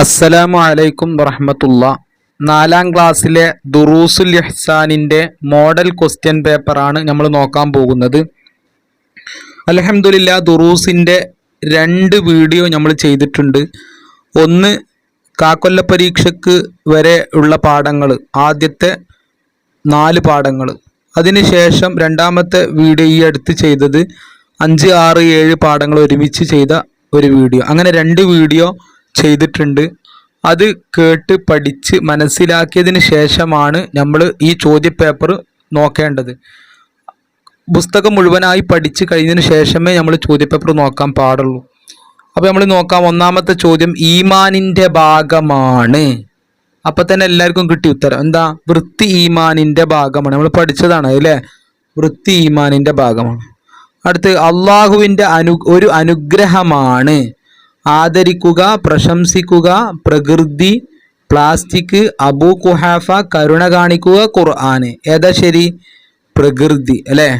അസ്സലാമു അലൈക്കും വറഹമത്തുള്ള. നാലാം ക്ലാസ്സിലെ ദുറൂസുൽ ഇഹ്സാനിന്റെ മോഡൽ ക്വസ്റ്റ്യൻ പേപ്പറാണ് നമ്മൾ നോക്കാൻ പോകുന്നത്. അലഹമുല്ല ദുറൂസിന്റെ രണ്ട് വീഡിയോ നമ്മൾ ചെയ്തിട്ടുണ്ട്. ഒന്ന് കാക്കൊല്ല പരീക്ഷയ്ക്ക് വരെ ഉള്ള പാഠങ്ങൾ ആദ്യത്തെ നാല് പാഠങ്ങൾ. അതിനുശേഷം രണ്ടാമത്തെ വീഡിയോ ഈ അടുത്ത് ചെയ്തത് അഞ്ച് ആറ് ഏഴ് പാഠങ്ങൾ ഒരുമിച്ച് ചെയ്ത ഒരു വീഡിയോ. അങ്ങനെ രണ്ട് വീഡിയോ ചെയ്തിട്ടുണ്ട്. അത് കേട്ട് പഠിച്ച് മനസ്സിലാക്കിയതിന് ശേഷമാണ് നമ്മൾ ഈ ചോദ്യപേപ്പർ നോക്കേണ്ടത്. പുസ്തകം മുഴുവനായി പഠിച്ച് കഴിഞ്ഞതിന് ശേഷമേ നമ്മൾ ചോദ്യപേപ്പർ നോക്കാൻ പാടുള്ളൂ. അപ്പോൾ നമ്മൾ നോക്കാം ഒന്നാമത്തെ ചോദ്യം ഈമാനിന്റെ ഭാഗമാണ്. അപ്പം തന്നെ എല്ലാവർക്കും കിട്ടി ഉത്തരം. എന്താ? വൃത്തി ഈമാനിന്റെ ഭാഗമാണ്. നമ്മൾ പഠിച്ചതാണ് അല്ലേ? വൃത്തി ഈമാനിന്റെ ഭാഗമാണ്. അടുത്ത് അള്ളാഹുവിന്റെ അനു ഒരു അനുഗ്രഹമാണ്. ആദരിക്കുക പ്രശംസിക്കുക പ്രകൃതി പ്ലാസ്റ്റിക് അബു കുഹാഫ കരുണ കാണിക്കുക ഖുർആന് ഏതാ ശരി? പ്രകൃതി അല്ലേ?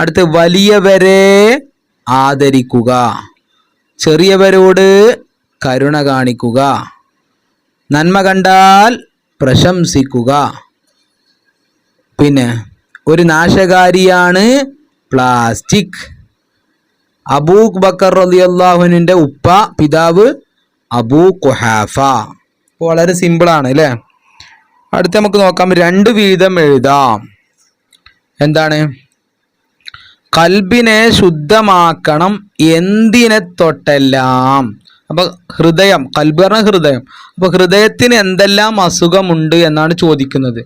അടുത്ത് വലിയവരെ ആദരിക്കുക. ചെറിയവരോട് കരുണ കാണിക്കുക. നന്മ കണ്ടാൽ പ്രശംസിക്കുക. പിന്നെ ഒരു നാശകാരിയാണ് പ്ലാസ്റ്റിക്. അബൂഖ് ബക്കർ റളിയല്ലാഹുവിന്റെ ഉപ്പ പിതാവ് അബൂ കുഹാഫ വളരെ സിമ്പിളാണ് അല്ലേ? അടുത്ത് നമുക്ക് നോക്കാം. രണ്ട് വീതം എഴുതാം. എന്താണ്? കൽബിനെ ശുദ്ധമാക്കണം എന്തിനെ തൊട്ടെല്ലാം? അപ്പൊ ഹൃദയം കൽബ് പറഞ്ഞ ഹൃദയം. അപ്പൊ ഹൃദയത്തിന് എന്തെല്ലാം അസുഖമുണ്ട് എന്നാണ് ചോദിക്കുന്നത്.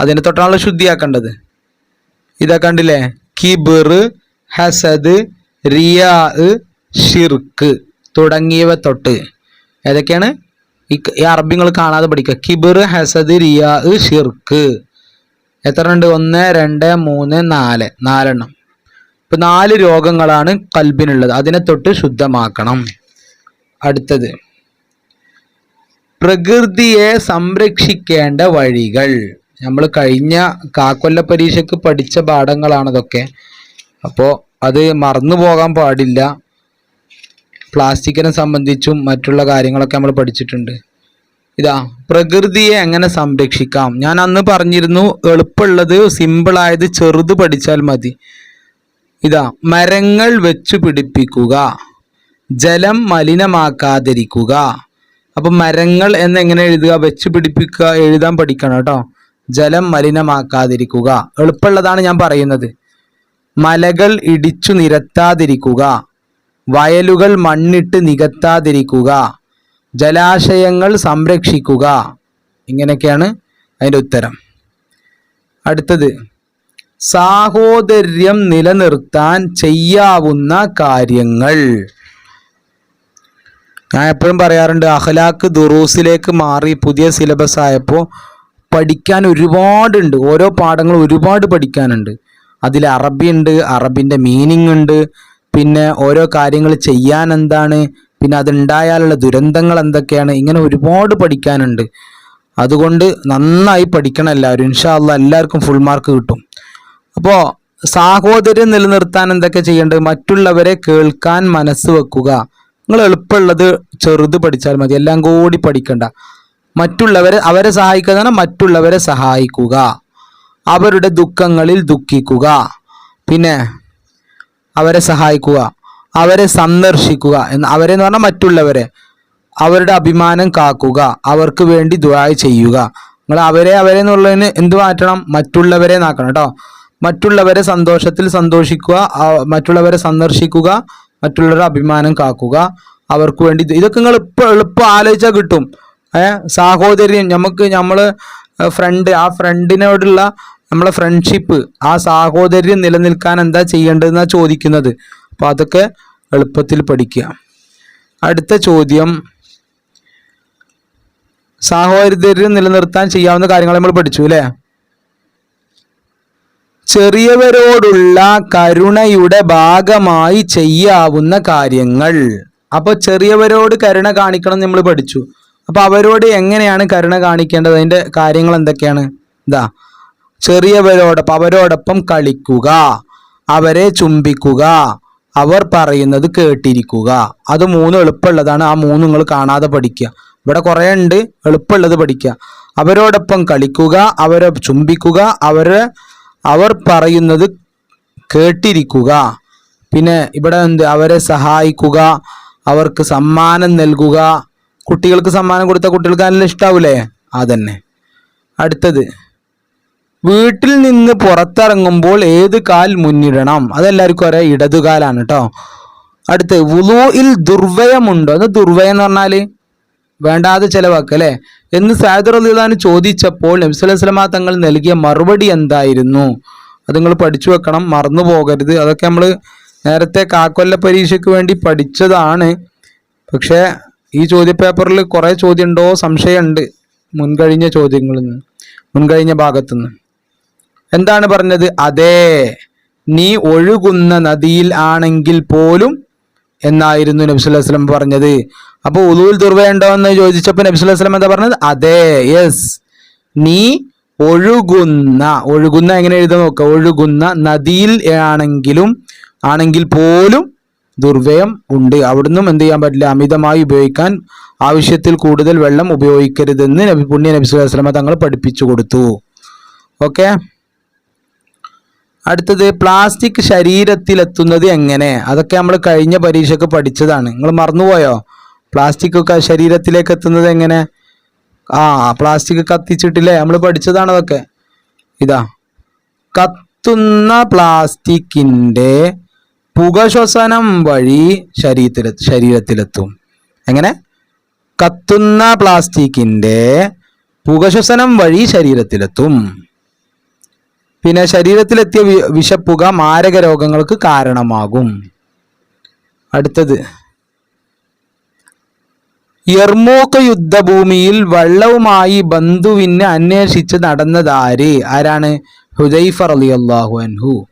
അതിനെ തൊട്ടാണല്ലോ ശുദ്ധിയാക്കേണ്ടത്. ഇതാ കണ്ടില്ലേ? കിബിർ ഹസദ് റിയാ ഷിർക്ക് തുടങ്ങിയവ തൊട്ട്. ഏതൊക്കെയാണ്? ഈ അറബി അറബിങ്ങൾ കാണാതെ പഠിക്കുക. കിബിർ ഹസദ് റിയാ ഷിർക്ക്. എത്ര ഉണ്ട്? ഒന്ന് രണ്ട് മൂന്ന് നാല്. നാലെണ്ണം. ഇപ്പൊ നാല് രോഗങ്ങളാണ് കൽബിനുള്ളത്. അതിനെ തൊട്ട് ശുദ്ധമാക്കണം. അടുത്തത്. പ്രകൃതിയെ സംരക്ഷിക്കേണ്ട വഴികൾ. നമ്മൾ കഴിഞ്ഞ കാക്കൊല്ല പരീക്ഷയ്ക്ക് പഠിച്ച പാഠങ്ങളാണതൊക്കെ അപ്പോൾ അത് മറന്നു പോകാൻ പാടില്ല. പ്ലാസ്റ്റിക്കിനെ സംബന്ധിച്ചും മറ്റുള്ള കാര്യങ്ങളൊക്കെ നമ്മൾ പഠിച്ചിട്ടുണ്ട്. ഇതാ പ്രകൃതിയെ എങ്ങനെ സംരക്ഷിക്കാം? ഞാൻ അന്ന് പറഞ്ഞിരുന്നു എളുപ്പമുള്ളത് സിമ്പിളായത് ചെറുത് പഠിച്ചാൽ മതി. ഇതാ മരങ്ങൾ വെച്ചു പിടിപ്പിക്കുക. ജലം മലിനമാക്കാതിരിക്കുക. അപ്പം മരങ്ങൾ എന്നെങ്ങനെ എഴുതുക? വെച്ച് പിടിപ്പിക്കുക എഴുതാൻ പഠിക്കണം കേട്ടോ. ജലം മലിനമാക്കാതിരിക്കുക. എളുപ്പമുള്ളതാണ് ഞാൻ പറയുന്നത്. മലകൾ ഇടിച്ചു നിരത്താതിരിക്കുക. വയലുകൾ മണ്ണിട്ട് നികത്താതിരിക്കുക. ജലാശയങ്ങൾ സംരക്ഷിക്കുക. ഇങ്ങനെയൊക്കെയാണ് അതിന്റെ ഉത്തരം. അടുത്തത് സാഹോദര്യം നിലനിർത്താൻ ചെയ്യാവുന്ന കാര്യങ്ങൾ. ഞാൻ എപ്പോഴും പറയാറുണ്ട് അഹ്ലാക്ക് ദുറൂസിലേക്ക് മാറി പുതിയ സിലബസ് ആയപ്പോൾ പഠിക്കാൻ ഒരുപാടുണ്ട്. ഓരോ പാഠങ്ങളും ഒരുപാട് പഠിക്കാനുണ്ട്. അതിൽ അറബി ഉണ്ട് അറബിന്റെ മീനിങ് ഉണ്ട് പിന്നെ ഓരോ കാര്യങ്ങൾ ചെയ്യാൻ എന്താണ് പിന്നെ അതുണ്ടായാലുള്ള ദുരന്തങ്ങൾ എന്തൊക്കെയാണ് ഇങ്ങനെ ഒരുപാട് പഠിക്കാനുണ്ട്. അതുകൊണ്ട് നന്നായി പഠിക്കണം എല്ലാവരും. ഇൻഷാല്ല എല്ലാവർക്കും ഫുൾ മാർക്ക് കിട്ടും. അപ്പോൾ സാഹോദര്യം നിലനിർത്താൻ എന്തൊക്കെ ചെയ്യേണ്ടത്? മറ്റുള്ളവരെ കേൾക്കാൻ മനസ്സ് വെക്കുക. നിങ്ങൾ എളുപ്പമുള്ളത് ചെറുത് പഠിച്ചാൽ മതി. എല്ലാം കൂടി പഠിക്കണ്ട. മറ്റുള്ളവരെ അവരെ സഹായിക്കുക മറ്റുള്ളവരെ സഹായിക്കുക. അവരുടെ ദുഃഖങ്ങളിൽ ദുഃഖിക്കുക. പിന്നെ അവരെ സഹായിക്കുക അവരെ സന്ദർശിക്കുക എന്ന് അവരെ എന്ന് പറഞ്ഞാൽ മറ്റുള്ളവരെ. അവരുടെ അഭിമാനം കാക്കുക അവർക്ക് വേണ്ടി ദുആ ചെയ്യുക. നിങ്ങൾ അവരെ അവരെ എന്നുള്ളതിന് എന്ത് മാറ്റണം? മറ്റുള്ളവരെ നാക്കണം കേട്ടോ. മറ്റുള്ളവരെ സന്തോഷത്തിൽ സന്തോഷിക്കുക മറ്റുള്ളവരെ സന്ദർശിക്കുക മറ്റുള്ളവരുടെ അഭിമാനം കാക്കുക അവർക്ക് വേണ്ടി ഇതൊക്കെ നിങ്ങൾ ഇപ്പം എളുപ്പം ആലോചിച്ചാൽ കിട്ടും. ഏഹ് സാഹോദര്യം നമുക്ക് നമ്മൾ ഫ്രണ്ട് ആ ഫ്രണ്ടിനോടുള്ള നമ്മളെ ഫ്രണ്ട്ഷിപ്പ് ആ സാഹോദര്യം നിലനിൽക്കാൻ എന്താ ചെയ്യേണ്ടതെന്നാണ് ചോദിക്കുന്നത്. അപ്പോൾ അതൊക്കെ എളുപ്പത്തിൽ പഠിക്കുക. അടുത്ത ചോദ്യം. സാഹോദര്യം നിലനിർത്താൻ ചെയ്യാവുന്ന കാര്യങ്ങൾ നമ്മൾ പഠിച്ചു അല്ലേ? ചെറിയവരോടുള്ള കരുണയുടെ ഭാഗമായി ചെയ്യാവുന്ന കാര്യങ്ങൾ. അപ്പോൾ ചെറിയവരോട് കരുണ കാണിക്കണം നമ്മൾ പഠിച്ചു. അപ്പോൾ അവരോട് എങ്ങനെയാണ് കരുണ കാണിക്കേണ്ടത്? അതിന്റെ കാര്യങ്ങൾ എന്തൊക്കെയാണ്? ഇതാ ചെറിയവരോടൊപ്പം അവരോടൊപ്പം കളിക്കുക അവരെ ചുംബിക്കുക അവർ പറയുന്നത് കേട്ടിരിക്കുക. അത് മൂന്നും എളുപ്പമുള്ളതാണ്. ആ മൂന്ന് നിങ്ങൾ കാണാതെ പഠിക്കുക. ഇവിടെ കുറേ ഉണ്ട് എളുപ്പമുള്ളത് പഠിക്കുക. അവരോടൊപ്പം കളിക്കുക അവരെ ചുംബിക്കുക അവരെ അവർ പറയുന്നത് കേട്ടിരിക്കുക. പിന്നെ ഇവിടെ എന്ത്? അവരെ സഹായിക്കുക അവർക്ക് സമ്മാനം നൽകുക. കുട്ടികൾക്ക് സമ്മാനം കൊടുത്ത കുട്ടികൾക്ക് നല്ല ഇഷ്ടാവൂലേ? അതന്നെ. അടുത്തത്. വീട്ടിൽ നിന്ന് പുറത്തിറങ്ങുമ്പോൾ ഏത് കാൽ മുന്നിടണം? അതെല്ലാവർക്കും അറിയാം ഇടതുകാലാണ് കേട്ടോ അടുത്ത് വുളുയിൽ ദുർവയമുണ്ടോ എന്ന് ദുർവയം എന്ന് പറഞ്ഞാൽ വേണ്ടാതെ ചെലവാക്കുക അല്ലേ? എന്ന് സാദർ അലിദാൻ ചോദിച്ചപ്പോൾ നബ്സുലസ്ലമ തങ്ങൾ നൽകിയ മറുപടി എന്തായിരുന്നു? അത് നിങ്ങൾ പഠിച്ചു വെക്കണം മറന്നു പോകരുത്. അതൊക്കെ നമ്മൾ നേരത്തെ കാക്കൊല്ല പരീക്ഷയ്ക്ക് വേണ്ടി പഠിച്ചതാണ്. പക്ഷേ ഈ ചോദ്യപേപ്പറിൽ കുറേ ചോദ്യമുണ്ടോ? സംശയമുണ്ട്. മുൻകഴിഞ്ഞ ചോദ്യങ്ങളിൽ നിന്ന് മുൻകഴിഞ്ഞ ഭാഗത്തുനിന്ന്. എന്താണ് പറഞ്ഞത്? അതെ നീ ഒഴുകുന്ന നദിയിൽ ആണെങ്കിൽ പോലും എന്നായിരുന്നു നബ്സുല്ലാസ്ലം പറഞ്ഞത്. അപ്പോൾ ഉദൂൽ ദുർവയുണ്ടോ എന്ന് ചോദിച്ചപ്പോൾ നബ്സുല്ലാസ്ലം എന്താ പറഞ്ഞത്? അതെ യെസ് നീ ഒഴുകുന്ന ഒഴുകുന്ന എങ്ങനെ എഴുതാൻ നോക്ക? ഒഴുകുന്ന നദിയിൽ ആണെങ്കിലും ആണെങ്കിൽ പോലും ദുർവ്യയം ഉണ്ട്. അവിടുന്നും എന്ത് ചെയ്യാൻ പറ്റില്ല? അമിതമായി ഉപയോഗിക്കാൻ ആവശ്യത്തിൽ കൂടുതൽ വെള്ളം ഉപയോഗിക്കരുതെന്ന് നബി പുണ്യ നബി തങ്ങൾ പഠിപ്പിച്ചു കൊടുത്തു. ഓക്കെ അടുത്തത് പ്ലാസ്റ്റിക് ശരീരത്തിലെത്തുന്നത് എങ്ങനെ? അതൊക്കെ നമ്മൾ കഴിഞ്ഞ പരീക്ഷയ്ക്ക് പഠിച്ചതാണ്. നിങ്ങൾ മറന്നുപോയോ? പ്ലാസ്റ്റിക് ഒക്കെ ശരീരത്തിലേക്ക് എത്തുന്നത് എങ്ങനെ? ആ പ്ലാസ്റ്റിക് കത്തിച്ചിട്ടില്ലേ? നമ്മൾ പഠിച്ചതാണ് അതൊക്കെ. ഇതാ. കത്തുന്ന പ്ലാസ്റ്റിക്കിന്റെ പുകശ്വസനം വഴി ശരീരത്തിലെ ശരീരത്തിലെത്തും. എങ്ങനെ? കത്തുന്ന പ്ലാസ്റ്റിക്കിന്റെ പുകശ്വസനം വഴി ശരീരത്തിലെത്തും. പിന്നെ ശരീരത്തിലെത്തിയ വിഷപ്പുക മാരക രോഗങ്ങൾക്ക് കാരണമാകും. അടുത്തത്. യർമൂക്ക് യുദ്ധഭൂമിയിൽ വള്ളവുമായി ബന്ധുവിനെ അന്വേഷിച്ച് നടന്നതാര്? ആരാണ്? ഹുദൈഫർ അലി അള്ളാഹു അൻഹു.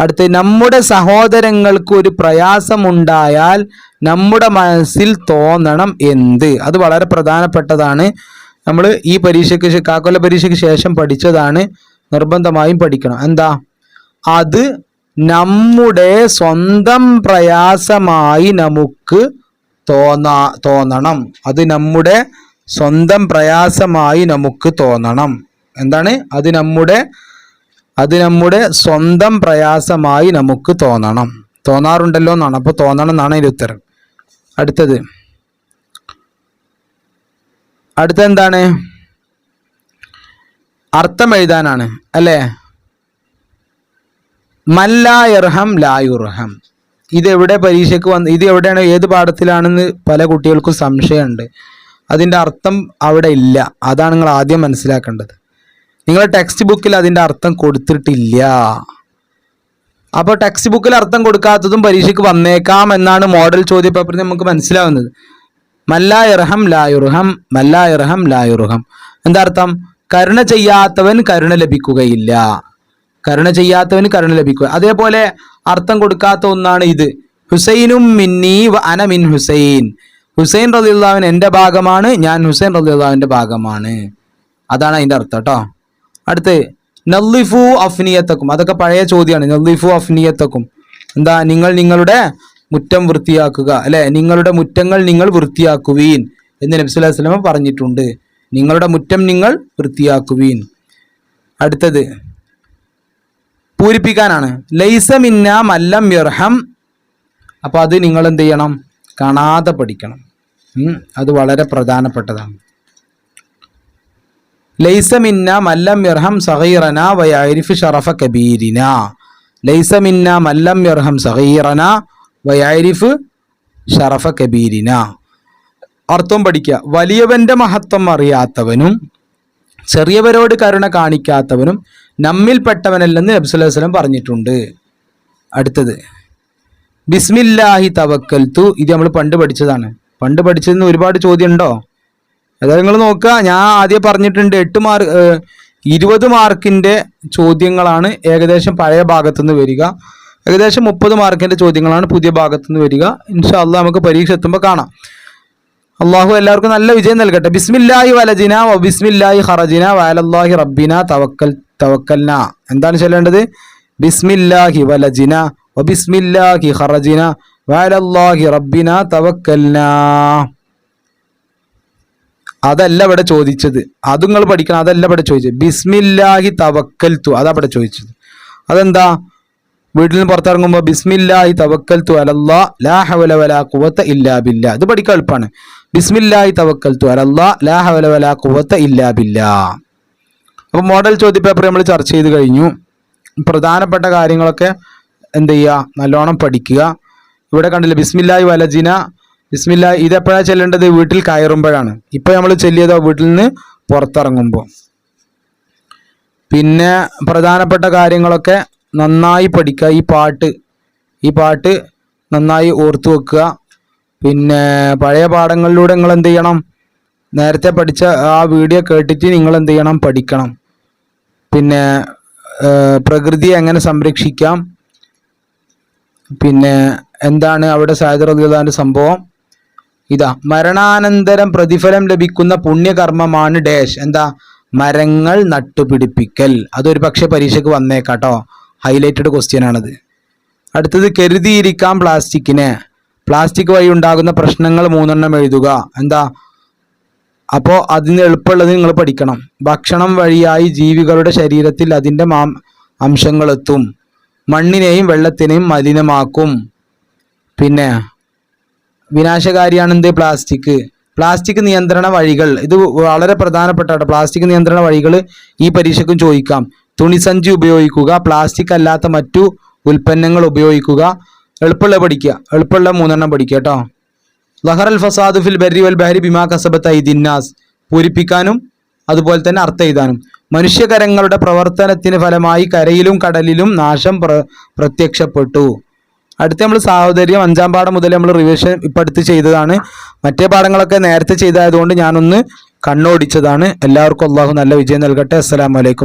അടുത്ത് നമ്മുടെ സഹോദരങ്ങൾക്ക് ഒരു പ്രയാസമുണ്ടായാൽ നമ്മുടെ മനസ്സിൽ തോന്നണം എന്ത്? അത് വളരെ പ്രധാനപ്പെട്ടതാണ്. നമ്മൾ ഈ പരീക്ഷയ്ക്ക് കാക്കൊല പരീക്ഷയ്ക്ക് ശേഷം പഠിച്ചതാണ്. നിർബന്ധമായും പഠിക്കണം. എന്താ? അത് നമ്മുടെ സ്വന്തം പ്രയാസമായി നമുക്ക് തോന്നാ തോന്നണം. അത് നമ്മുടെ സ്വന്തം പ്രയാസമായി നമുക്ക് തോന്നണം. എന്താണ്? അത് നമ്മുടെ അത് നമ്മുടെ സ്വന്തം പ്രയാസമായി നമുക്ക് തോന്നണം. തോന്നാറുണ്ടല്ലോ എന്നാണ്. അപ്പോൾ തോന്നണം എന്നാണ് അതിന്റെ ഉത്തരം. അടുത്തത്. അടുത്ത എന്താണ് അർത്ഥം എഴുതാനാണ് അല്ലേ മല്ലായർഹം ലായുർഹം ഇതെവിടെ പരീക്ഷയ്ക്ക് വന്ന് ഇത് എവിടെയാണ് ഏത് പാഠത്തിലാണെന്ന് പല കുട്ടികൾക്കും സംശയമുണ്ട്. അതിന്റെ അർത്ഥം അവിടെ ഇല്ല. അതാണ് നിങ്ങൾ ആദ്യം മനസ്സിലാക്കേണ്ടത്. നിങ്ങളുടെ ടെക്സ്റ്റ് ബുക്കിൽ അതിന്റെ അർത്ഥം കൊടുത്തിട്ടില്ല. അപ്പോൾ ടെക്സ്റ്റ് ബുക്കിൽ അർത്ഥം കൊടുക്കാത്തതും പരീക്ഷയ്ക്ക് വന്നേക്കാം എന്നാണ് മോഡൽ ചോദ്യ പേപ്പറിൽ നമുക്ക് മനസ്സിലാവുന്നത്. മല്ലായിർഹം ലായുർഹം മല്ലായിർഹം ലായുർഹം എന്താ അർത്ഥം? കരുണ ചെയ്യാത്തവൻ കരുണ ലഭിക്കുകയില്ല. കരുണ ചെയ്യാത്തവന് കരുണ ലഭിക്കുക. അതേപോലെ അർത്ഥം കൊടുക്കാത്ത ഒന്നാണ് ഇത്. ഹുസൈനും മിന്നി വ അന മിൻ ഹുസൈൻ. ഹുസൈൻ റലിയുള്ളവൻ എന്റെ ഭാഗമാണ് ഞാൻ ഹുസൈൻ റലിയുള്ളവന്റെ ഭാഗമാണ്. അതാണ് അതിന്റെ അർത്ഥം കേട്ടോ. അടുത്ത് നല്ലിഫു അഫ്നിയത്തക്കും. അതൊക്കെ പഴയ ചോദ്യമാണ്. നല്ലിഫു അഫ്നിയത്തക്കും. എന്താ? നിങ്ങൾ നിങ്ങളുടെ മുറ്റം വൃത്തിയാക്കുക. അല്ലെ? നിങ്ങളുടെ മുറ്റങ്ങൾ നിങ്ങൾ വൃത്തിയാക്കുവീൻ എന്ന് നബ്സുല്ലാ വസ്ലമ പറഞ്ഞിട്ടുണ്ട്. നിങ്ങളുടെ മുറ്റം നിങ്ങൾ വൃത്തിയാക്കുവീൻ. അടുത്തത് പൂരിപ്പിക്കാനാണ്. ലൈസമിന്ന മല്ലം യർഹം. അപ്പോൾ അത് നിങ്ങൾ എന്ത് ചെയ്യണം? കാണാതെ പഠിക്കണം. അത് വളരെ പ്രധാനപ്പെട്ടതാണ്. ലൈസമിന്ന മല്ലം യർഹം സഹീറന വയാരിഫ് ഷറഫ കബീരിന. ലൈസമിന്ന മല്ലം യർഹം സഹീറന വയാരിഫ് ഷറഫ കബീരിന. അർത്ഥം പഠിക്കുക. വലിയവന്റെ മഹത്വം അറിയാത്തവനും ചെറിയവരോട് കരുണ കാണിക്കാത്തവനും നമ്മിൽപ്പെട്ടവനല്ലെന്ന് നബ്സുല്ലാ വസ്ലം പറഞ്ഞിട്ടുണ്ട്. അടുത്തത് ബിസ്മില്ലാഹി തവക്കൽ തു ഇത് നമ്മൾ പണ്ട് പഠിച്ചതാണ്. പണ്ട് പഠിച്ചതിന് ഒരുപാട് ചോദ്യം ഉണ്ടോ അതായത് നിങ്ങൾ നോക്കുക. ഞാൻ ആദ്യം പറഞ്ഞിട്ടുണ്ട് എട്ട് മാർക്ക് ഇരുപത് മാർക്കിന്റെ ചോദ്യങ്ങളാണ് ഏകദേശം പഴയ ഭാഗത്തുനിന്ന് വരിക. ഏകദേശം മുപ്പത് മാർക്കിന്റെ ചോദ്യങ്ങളാണ് പുതിയ ഭാഗത്തുനിന്ന് വരിക. ഇൻഷാല്ല നമുക്ക് പരീക്ഷ എത്തുമ്പോൾ കാണാം. അള്ളാഹു എല്ലാവർക്കും നല്ല വിജയം നൽകട്ടെ. ബിസ്മില്ലാഹി വലജിന വ ബിസ്മില്ലാഹി വാലല്ലാഹി റബ്ബിന തവക്കൽ തവക്കൽന. എന്താണ് ചൊല്ലേണ്ടത്? ബിസ്മില്ലാഹി വലജിന ബിസ്മില്ലാഹി ഹറജിന വഅലല്ലാഹി റബ്ബിന തവക്കൽന. അതല്ല ഇവിടെ ചോദിച്ചത്. അത് നിങ്ങൾ പഠിക്കണം. അതല്ല ഇവിടെ ചോദിച്ചത്. ബിസ്മില്ലാഹി തവക്കൽ തു അതാ ഇവിടെ ചോദിച്ചത്. അതെന്താ? വീട്ടിൽ നിന്ന് പുറത്തിറങ്ങുമ്പോൾ ബിസ്മില്ലാഹി തവക്കൽ തു അലല്ലാ ലാ ഹവല വലാ കുവത്ത ഇല്ലാ ബില്ലാ. ഇത് പഠിക്കാൻ എളുപ്പമാണ് ബിസ്മില്ലാഹി തവക്കൽ തു അലല്ലാ ലാ ഹവല വലാ കുവത്ത ഇല്ലാ ബില്ലാ. അപ്പോൾ മോഡൽ ചോദ്യപേപ്പർ നമ്മൾ ചർച്ച ചെയ്ത് കഴിഞ്ഞു. പ്രധാനപ്പെട്ട കാര്യങ്ങളൊക്കെ എന്ത് ചെയ്യുക നല്ലോണം പഠിക്കുക. ഇവിടെ കണ്ടില്ല ബിസ്മില്ലായി വലജിന ബിസ്മില്ലാ ഇതെപ്പോഴാണ് ചെല്ലേണ്ടത്? വീട്ടിൽ കയറുമ്പോഴാണ്. ഇപ്പോൾ നമ്മൾ ചെല്ലിയതോ? വീട്ടിൽ നിന്ന് പുറത്തിറങ്ങുമ്പോൾ പിന്നെ പ്രധാനപ്പെട്ട കാര്യങ്ങളൊക്കെ നന്നായി പഠിക്കുക. ഈ പാട്ട് ഈ പാട്ട് നന്നായി ഓർത്തു വെക്കുക. പിന്നെ പഴയ പാഠങ്ങളിലൂടെ നിങ്ങൾ എന്ത് ചെയ്യണം? നേരത്തെ പഠിച്ച ആ വീഡിയോ കേട്ടിട്ട് നിങ്ങൾ എന്ത് ചെയ്യണം? പഠിക്കണം. പിന്നെ പ്രകൃതിയെ എങ്ങനെ സംരക്ഷിക്കാം? പിന്നെ എന്താണ് അവിടെ റളിയല്ലാഹുവിന്റെ സംഭവം? ഇതാ മരണാനന്തരം പ്രതിഫലം ലഭിക്കുന്ന പുണ്യകർമ്മമാണ് ഡാഷ്. എന്താ? മരങ്ങൾ നട്ടുപിടിപ്പിക്കൽ. അതൊരു പക്ഷെ പരീക്ഷയ്ക്ക് വന്നേക്കാട്ടോ. ഹൈലൈറ്റഡ് ക്വസ്റ്റ്യൻ ആണത്. അടുത്തത് കരുതിയിരിക്കാം പ്ലാസ്റ്റിക്കിനെ. പ്ലാസ്റ്റിക് വഴി ഉണ്ടാകുന്ന പ്രശ്നങ്ങൾ മൂന്നെണ്ണം എഴുതുക. എന്താ? അപ്പോൾ അതിന് എളുപ്പമുള്ളത് നിങ്ങൾ പഠിക്കണം. ഭക്ഷണം വഴിയായി ജീവികളുടെ ശരീരത്തിൽ അതിന്റെ മാം അംശങ്ങളെത്തും മണ്ണിനെയും വെള്ളത്തിനെയും മലിനമാക്കും. പിന്നെ വിനാശകാരിയാണ് എന്ത്? പ്ലാസ്റ്റിക്. പ്ലാസ്റ്റിക് നിയന്ത്രണ വഴികൾ. ഇത് വളരെ പ്രധാനപ്പെട്ട പ്ലാസ്റ്റിക് നിയന്ത്രണ വഴികൾ ഈ പരീക്ഷയ്ക്കും ചോദിക്കാം. തുണിസഞ്ചി ഉപയോഗിക്കുക. പ്ലാസ്റ്റിക് അല്ലാത്ത മറ്റു ഉൽപ്പന്നങ്ങൾ ഉപയോഗിക്കുക. എളുപ്പമുള്ള പഠിക്കുക. എളുപ്പമുള്ള മൂന്നെണ്ണം പഠിക്കുക കേട്ടോ. ലഹർ അൽ ഫസാദ് ഫിൽ ബരി വൽ ബഹരി ബിമാ കസബത്ത് ഐദിന്നാസ് പൂരിപ്പിക്കാനും അതുപോലെ തന്നെ അർത്ഥം എഴുതാനും. മനുഷ്യകരങ്ങളുടെ പ്രവർത്തനത്തിന് ഫലമായി കരയിലും കടലിലും നാശം പ്ര പ്രത്യക്ഷപ്പെട്ടു. അടുത്ത നമ്മൾ സാഹോദര്യം അഞ്ചാം പാഠം മുതൽ നമ്മൾ റിവിഷൻ ഇപ്പം അടുത്ത് ചെയ്തതാണ്. മറ്റേ പാഠങ്ങളൊക്കെ നേരത്തെ ചെയ്തതായതുകൊണ്ട് ഞാനൊന്ന് കണ്ണോടിച്ചതാണ്. എല്ലാവർക്കും അള്ളാഹു നല്ല വിജയം നൽകട്ടെ. അസ്സലാമലൈക്കും